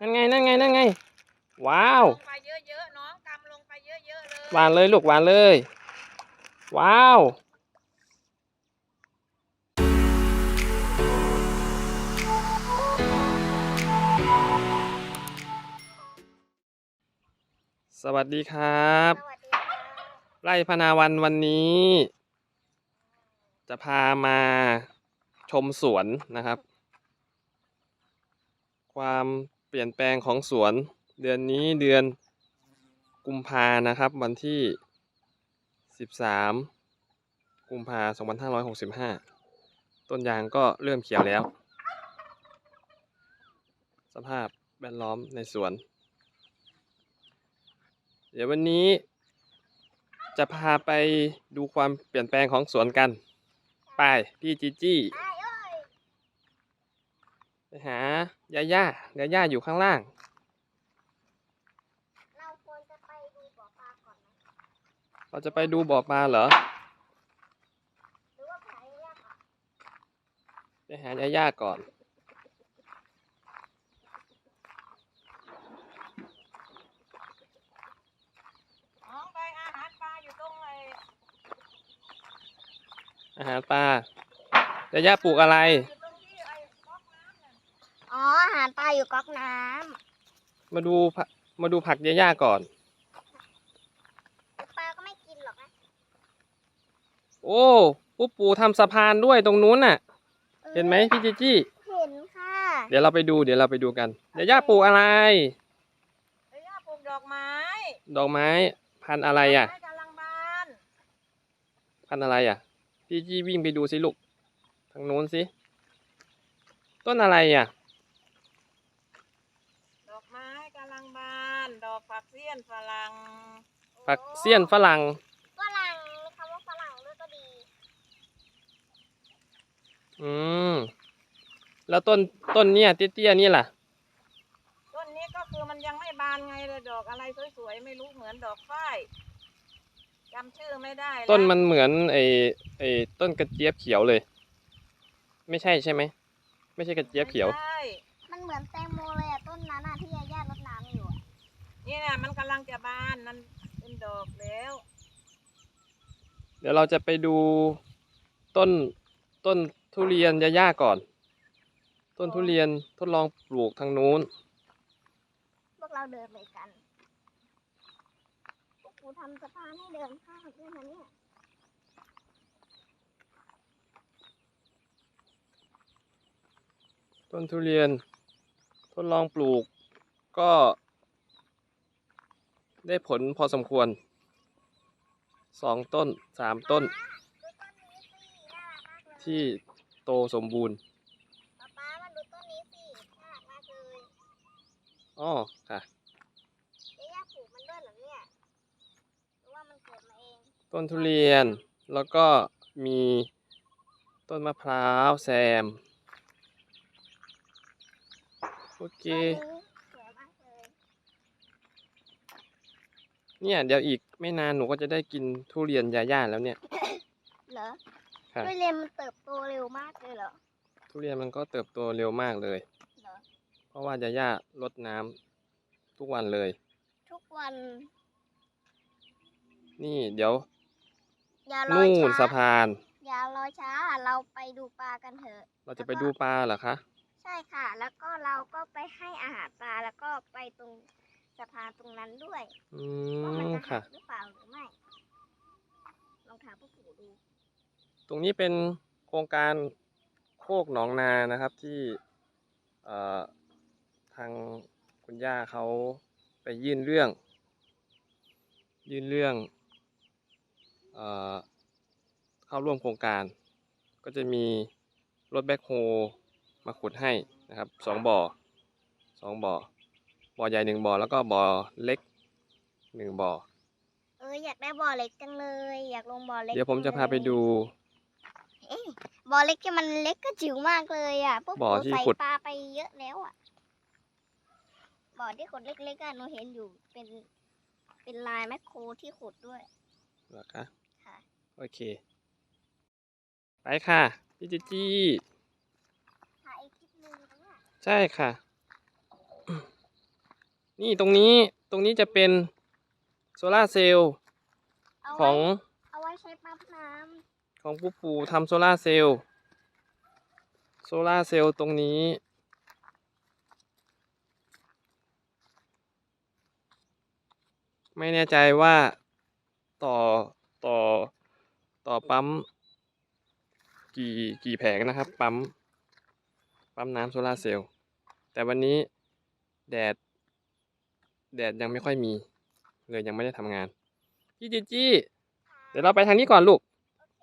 นั่นไงนั่นไงนั่นไง ว้าว ลงไปเยอะๆน้องกำลงไปเยอะๆเลยหวานเลยลูกหวานเลย ว้าว สวัสดีครับ สวัสดีค่ะไร่พนาวันวันนี้ จะพามาชมสวนนะครับ ความ เปลี่ยนแปลงของสวน เดือนนี้เดือนกุมภานะครับ วันที่ 13 กุมภา2565 ต้นยางก็เริ่มเขียวแล้ว สภาพแวดล้อมในสวน เดี๋ยววันนี้จะพาไปดูความเปลี่ยนแปลงของสวนกัน ไป พี่จีจี้ ไปหายาย่ายาย่าอยู่ข้างล่าง เราควรจะไปดูบ่อปลาก่อนไหมเราจะไปดูบ่อปลาเหรอ หรือว่าไปหาเรื่องก่อนไปหายาย่าก่อน น้องไปอาหารปลาอยู่ตรงไอ้อาหารปลายาย่าปลูกอะไร อยู่ตรงที่ไอ้ก๊อกน้ำน่ะ อ๋ออาหารปลาอยู่ก๊อกน้มาดูผักมาดูผักยาย่าก่อนำปลาก็ไม่กินหรอกนะโอ้ปุ๊ปูทำสะพานด้วยตรงนู้นน่ะเห็นไหมพี่จีจี้ เห็นค่ะเดี๋ยวเราไปดู เดี๋ยวเราไปดูกันยาย่าปลูกอะไรไอ้ย่าปลูกดอกไม้ดอกไม้ พันธุ์อะไรอะ ดกไม้กำลังบานพันธุ์อะไรอะ พี่จี้วิ่งไปดูสิลูก ทางนู้นสิ ต้นอะไรอะ ดอกไม้กำลังบาน ดอกฝักเสี้ยนฝรั่งผักเสี้ยนฝรั่งฝรั่งมีคำว่าฝรั่งด้วยก็ดี อืมแล้วต้นต้นเนี่ยเตี้ยๆนี่ล่ะ ต้นนี้ก็คือมันยังไม่บานไงเลยดอกอะไรสวยๆไม่รู้เหมือนดอกฝ้ายจำชื่อไม่ได้แล้วต้นมันเหมือนไอ้ไอ้ต้นกระเจี๊ยบเขียวเลย ไม่ใช่ใช่ไหมไม่ใช่กระเจี๊ยบเขียว ไม่ใช่มันเหมือนแตงโมเลย นี่นะมันกำลังจะบานนั่นเป็นดอกแล้ว เดี๋ยวเราจะไปดูต้นต้นทุเรียนยาย่าก่อน ต้นทุเรียนทดลองปลูกทางนู้น พวกเราเดินไปกัน พวกกูทำสะพานให้เดินข้ามด้วยนะเนี่ยต้นทุเรียน ทดลองปลูกก็ ได้ผลพอสมควรสองต้นสามต้นดูต้นนี้สิน่ารักมากเลยที่โตสมบูรณ์ป๊าป๊ามาดูต้นนี้สิน่ารักมากเลยอ๋อค่ะยาย่าปลูกมันด้วยเหรอเนี่ยหรือว่ามันเกิดมาเองต้นทุเรียนแล้วก็มีต้นมะพร้าวแซม โอเค ต้นนี้สวยมากเลย เนี่ยเดี๋ยวอีกไม่นานหนูก็จะได้กินทุเรียนยาย่าแล้วเนี่ย เหรอค่ะทุเรียนมันเติบโตเร็วมากเลยเหรอ ทุเรียนมันก็เติบโตเร็วมากเลย เหรอ เพราะว่ายาย่ารดน้ำทุกวันเลย ทุกวัน นี่เดี๋ยวอย่ารอนู่นช้าสะพาน อย่ารอช้า เราไปดูปลากันเถอะ เราจะไปดูปลาเหรอคะ ใช่ค่ะ แล้วก็เราก็ไปให้อาหารปลาแล้วก็ไปตรง สะพานตรงนั้นด้วยอืว่ามันมจะหัค่ะ กหรือเปล่าหรือไม่ลองถามพวกปู่ดูตรงนี้เป็นโครงการโคกหนองนานะครับที่เอ่อทางคุณย่าเขาไปยื่นเรื่อง ยื่นเรื่องเอ่อเข้าร่วมโครงการ ก็จะมีรถแบ็คโฮมาขุดให้นะครับสองบ่อสองบ่อ บ่อใหญ่หนึ่งบ่อแล้วก็บ่อเล็กหนึ่งบ่อเอออยากได้บ่อเล็กจังเลย อยากลงบ่อเล็กเดี๋ยวผมจะพาไปดูเอ๊ะบ่อเล็กที่มันเล็กก็จิ๋วมากเลยอะพวกบ่อปู่ที่ใส่ขุด ปลาไปเยอะแล้วอะบ่อที่ขุดเล็กๆอะหนูเห็นอยู่เป็น เป็นลายแมคโครที่ขุดด้วย เหรอคะค่ะ โอเค ไปค่ะพี่จิจี้ถ่ายอีกคลิปหนึงนะเนี่ยใช่ค่ะ นี่ตรงนี้ตรงนี้จะเป็นโซลาร์เซลล์เอาขไว้องเอาไว้ใช้ปั๊มน้ของปู่ปู่ทำโซลาร์เซลล์โซลาร์เซลล์ตรงนี้ ไม่แน่ใจว่าต่อต่อต่อปั๊ม กี่กี่แผงนะครับ ปั๊ม ปั๊มน้ำโซลาร์เซลล์แต่วันนี้แดด แดดยังไม่ค่อยมี เลยยังไม่ได้ทำงานพี่จีจี้เดี๋ยวเราไปทางนี้ก่อนลูกำโอเค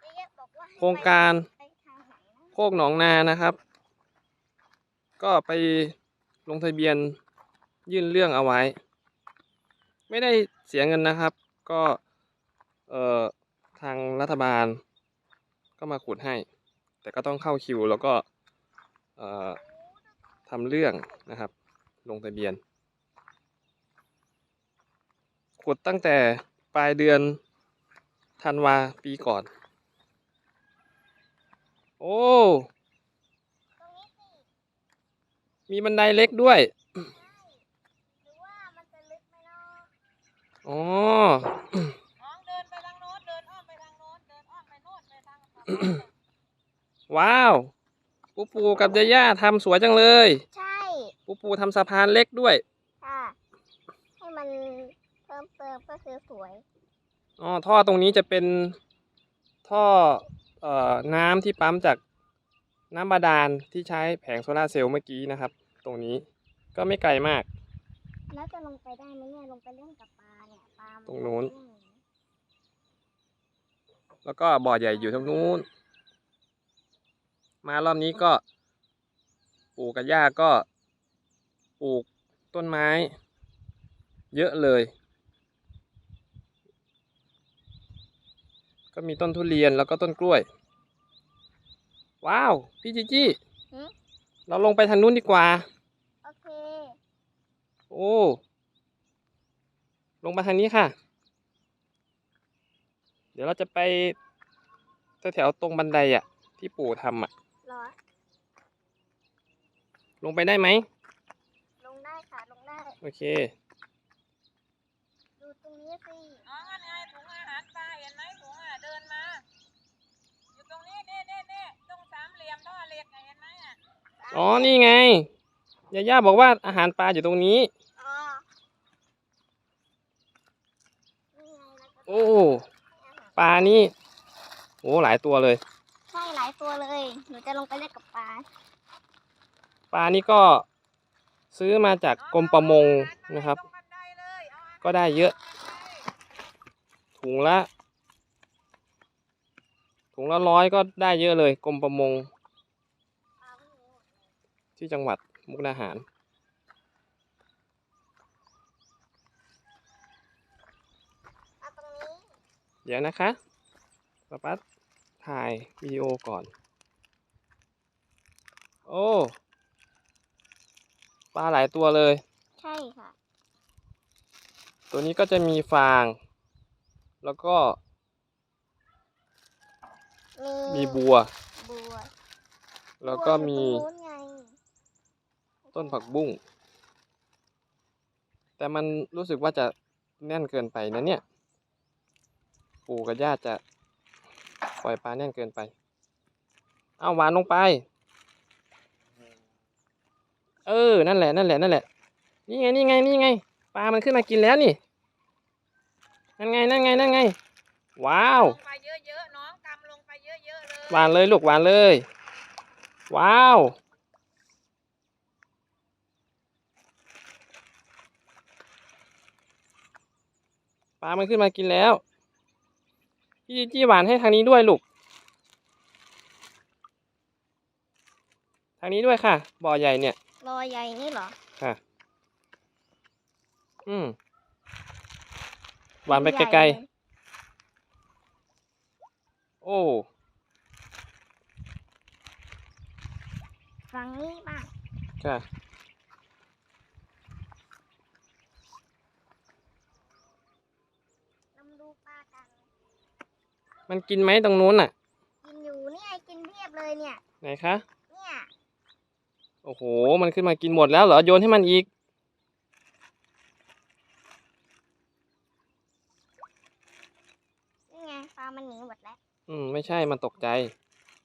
เจ๊บอกว่าให้โครงการไปทางไหนนะโคกหนองนานะครับ ก็ไปลงทะเบียนยื่นเรื่องเอาไว้ ไม่ได้เสียเงินนะครับ ก็เอ่อทางรัฐบาลก็มาขุดให้ แต่ก็ต้องเข้าคิวแล้วก็เอ่อ ทำเรื่องนะครับ ลงทะเบียนขุดตั้งแต่ปลายเดือนธันวาปีก่อน โอ้ตรงนี้สิมีบันไดเล็กด้วยหรือว่ามันจะลึกไหมเนาะอ๋อน้องเดินไปทางโน้นเดินอ้อมไปทางโน้นเดินอ้อมไปโน้นไปทางฝั่งโน้นว้าว ปูปูกับยาย่าทำสวยจังเลย ใช่ปูปูทำสะพานเล็กด้วย ค่ะ ให้มันเพิ่มเติมก็คือสวยอ๋อท่อตรงนี้จะเป็นท่อเอ่อน้ำที่ปั๊มจากน้ำบาดาลที่ใช้แผงโซลาร์เซลล์เมื่อกี้นะครับ ตรงนี้ก็ไม่ไกลมาก แล้วจะลงไปได้ไหมเนี่ยลงไปเล่นกับปลาเนี่ยปลามัตรงนู้นอืมแล้วก็บ่อใหญ่อยู่ตรงนู้น มารอบนี้ก็ปู่กับย่าก็ปลูกต้นไม้ เยอะเลย ก็มีต้นทุเรียนแล้วก็ต้นกล้วย ว้าว พี่จีจี้หึ เราลงไปทางนู้นดีกว่า โอเค โอ้ ลงมาทางนี้ค่ะ เดี๋ยวเราจะไปแถวๆตรงบันไดอะที่ปู่ทำอะเหรอ ลงไปได้ไหม ลงได้ค่ะ ลงได้ โอเค ดูตรงนี้สิน้องอันไงถุงอาหารปลาเห็นไหมถุงอะเดินมา อยู่ตรงนี้เน่เน่เน่ตรงสามเหลี่ยมท่อเหล็กน่ะเห็นไหมอะอ๋อ นี่ไง ยาย่าบอกว่าอาหารปลาอยู่ตรงนี้ อ๋อนี่ไงเราจะโอ้ ปลานี่ โอ้ หลายตัวเลย ใช่หลายตัวเลย หนูจะลงไปเล่นกับปลา ปลานี่ก็ซื้อมาจากกรมประมงนะครับตรงบันไดเลยเอาอาหารก็ได้เยอะ ถุงละ ถุงละร้อยก็ได้เยอะเลยกรมประมงปลาพวกนี้ที่จังหวัดมุกดาหารเอาตรงนี้เดี๋ยวนะคะป๊าป๊าถ่ายวิดีโอก่อน โอ้ ปลาหลายตัวเลย ใช่ค่ะ ตัวนี้ก็จะมีฟาง แล้วก็ มีมีบัว บัว แล้วก็มีบัวอยู่ตรงนู้นไงต้นผักบุ้ง แต่มันรู้สึกว่าจะแน่นเกินไปนะเนี่ย ปู่กับย่าจะปล่อยปลาแน่นเกินไป เอาหวานลงไป เออ นั่นแหละ นั่นแหละ นั่นแหละ นี่ไง นี่ไง นี่ไง ปลา มันขึ้นมากินแล้วนี่ นั่นไง นั่นไง นั่นไง ว้าว ลงไปเยอะๆน้องกำลงไปเยอะๆเลยหวานเลยลูกหวานเลย ว้าว ปลา มันขึ้นมากินแล้ว พี่จีจี้หวานให้ทางนี้ด้วยลูก ทางนี้ด้วยค่ะ บ่อใหญ่เนี่ย รอใหญ่นี่เหรอค่ะ อืมหวานไปใหญ่ไกลเลยๆโอ้ฝั่งนี้บ้างค่ะเรามาดูปลากัน มันกินไหมตรงนู้นน่ะ กินอยู่นี่ไงกินเพียบเลยเนี่ย ไหนคะเนี่ย โอ้โห มันขึ้นมากินหมดแล้วเหรอ โยนให้มันอีก นี่ไงปลามันหนีหมดแล้ว อืม ไม่ใช่ มันตกใจ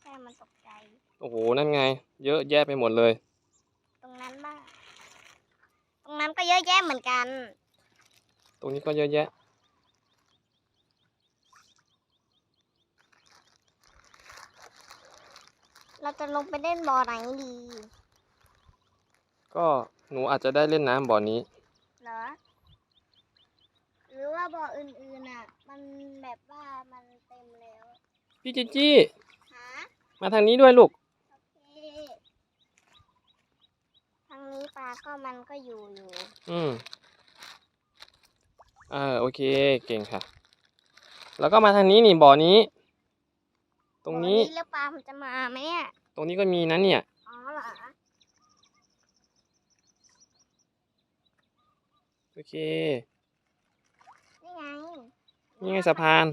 แค่มันตกใจ โอ้โห นั่นไง เยอะแยะไปหมดเลย ตรงนั้นบ้าง ตรงนั้นก็เยอะแยะเหมือนกัน ตรงนี้ก็เยอะแยะ เราจะลงไปเล่นบ่อไหนดี ก็หนูอาจจะได้เล่นน้ำบ่อนี้ เหรอ หรือว่าบ่ออื่นๆอะ มันแบบว่ามันเต็มแล้วพี่จิจี้หามาทางนี้ด้วยลูก โอเคทางนี้ปลาก็มันก็อยู่อยู่ อืมอ่าโอเค เก่งค่ะ แล้วก็มาทางนี้นี่บ่อนี้ ตรงนี้ บ่อแล้วปลามันจะมาไหมเนี่ย ตรงนี้ก็มีนะเนี่ย อ๋อเหรอ โอเค นี่ไงนี่ไงสะพาน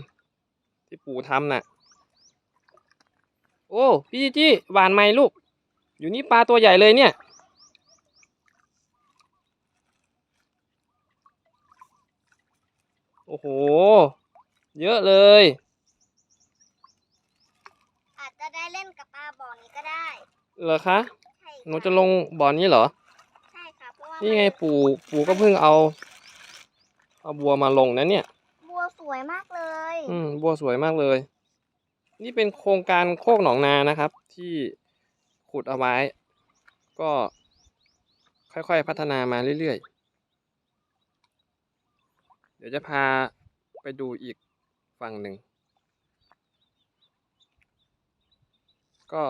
ที่ปู่ทำน่ะ โอ้ พี่จิจี้หวานไหมลูก อยู่นี่ปลาตัวใหญ่เลยเนี่ย โอ้โห เยอะเลย อาจจะได้เล่นกับปลาบ่อนี้ก็ได้ เหรอคะ ใช่หนูจะลงบ่อนี้เหรอ นี่ไงปู่ปู่ก็เพิ่งเอา เอาบัวมาลงนะเนี่ย บัวสวยมากเลย อืมบัวสวยมากเลย นี่เป็นโครงการโคกหนองนานะครับ ที่ขุดเอาไว้ ก็ ค่อยๆพัฒนามาเรื่อยๆ เดี๋ยวจะพาไปดูอีกฝั่งหนึ่ง ก็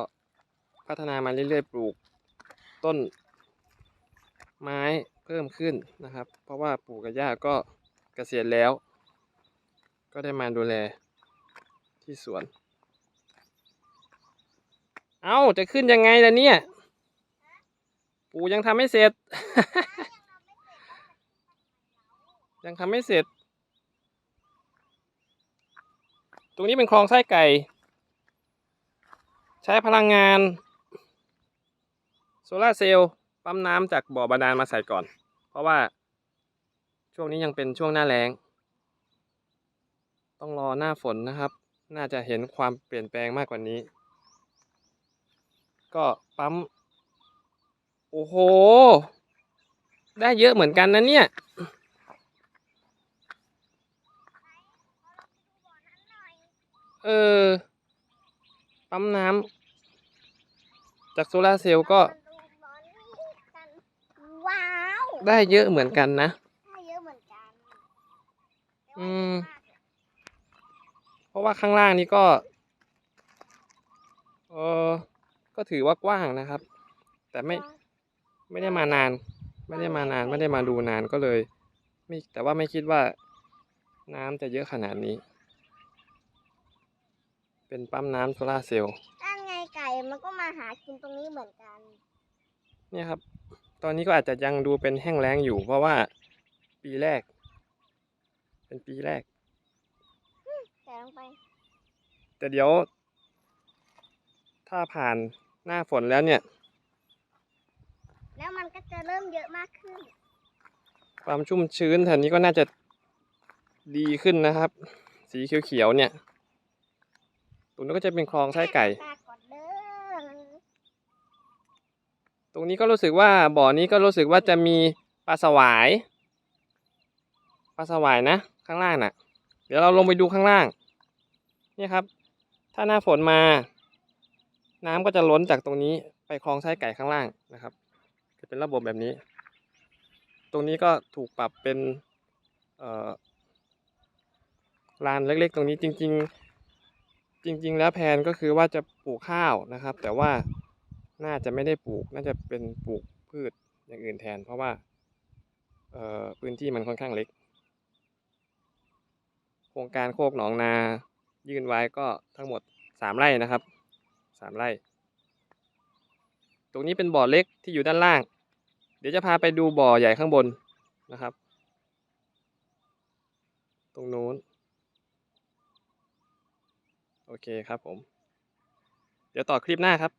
พัฒนามาเรื่อยๆ ปลูกต้น ไม้เพิ่มขึ้นนะครับ เพราะว่าปู่กับย่าก็เกษียณแล้ว ก็ได้มาดูแลที่สวน เอ้า จะขึ้นยังไงล่ะเนี่ย ปู่ยังทำไม่เสร็จ ยังทำไม่เสร็จ ตรงนี้เป็นคลองไส้ไก่ ใช้พลังงาน โซลาร์เซลล์ ปั๊มน้ำจากบ่อบาดาลมาใส่ก่อน เพราะว่า ช่วงนี้ยังเป็นช่วงหน้าแล้ง ต้องรอหน้าฝนนะครับ น่าจะเห็นความเปลี่ยนแปลงมากกว่านี้ ก็ปั๊ม โอ้โห ได้เยอะเหมือนกันนะเนี่ยเออ ปั๊มน้ำจากโซลาร์เซลล์ก็ มาดูบ่อนี้กันว้าว ได้เยอะเหมือนกันนะ ได้เยอะเหมือนกันแต่ว่าอืมเยอะากเลยเพราะว่าข้างล่างนี้ก็ เออก็ถือว่ากว้างนะครับ แต่ไม่ไม่ได้มานาน ไม่ได้มานานไม่ได้มาดูนานก็เลย ไม่แต่ว่าไม่คิดว่า น้ำจะเยอะขนาดนี้ เป็นปั๊มน้ำโซลาร์เซลล์นั่นไงไก่มันก็มาหากินตรงนี้เหมือนกัน เนี่ยครับ ตอนนี้ก็อาจจะยังดูเป็นแห้งแล้งอยู่ เพราะว่าปีแรก เป็นปีแรก แต่ลงไป แต่เดี๋ยว ถ้าผ่านหน้าฝนแล้วเนี่ย แล้วมันก็จะเริ่มเยอะมากขึ้น ความชุ่มชื้นแถวนี้ก็น่าจะดีขึ้นนะครับ สีเขียวๆเนี่ย ตรงนี้นก็จะเป็นคลองไส้ไก่ ตาก่อนเด้อ ตรงนี้ก็รู้สึกว่าบ่อนี้ก็รู้สึกว่าจะมีปลาสวายปลาสวายนะ ข้างล่างน่ะ เดี๋ยวเราลงไปดูข้างล่าง นี่ครับ ถ้าหน้าฝนมา น้ำก็จะล้นจากตรงนี้ไปคลองไส้ไก่ข้างล่างนะครับ จะเป็นระบบแบบนี้ ตรงนี้ก็ถูกปรับเป็นลานเล็กๆ ตรงนี้จริง ๆ จริง ๆ แล้วแผนก็คือว่าจะปลูกข้าวนะครับ แต่ว่า น่าจะไม่ได้ปลูก น่าจะเป็นปลูกพืชอย่างอื่นแทน เพราะว่าเออพื้นที่มันค่อนข้างเล็ก โครงการโคกหนองนายื่นไว้ก็ทั้งหมดสามไร่นะครับสามไร่ ตรงนี้เป็นบ่อเล็กที่อยู่ด้านล่าง เดี๋ยวจะพาไปดูบ่อใหญ่ข้างบนนะครับ ตรงนู้น โอเคครับผม เดี๋ยวต่อคลิปหน้าครับ